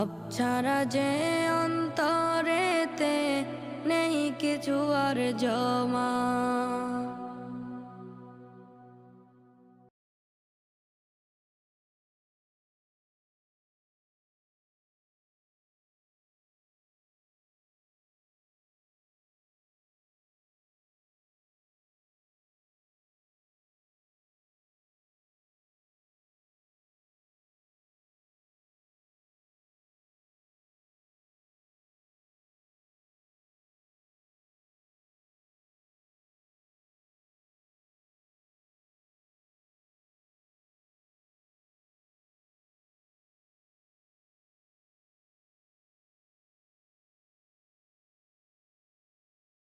ভাব ছাড়া যে অন্তরেতে নেই কিছু আর জমা।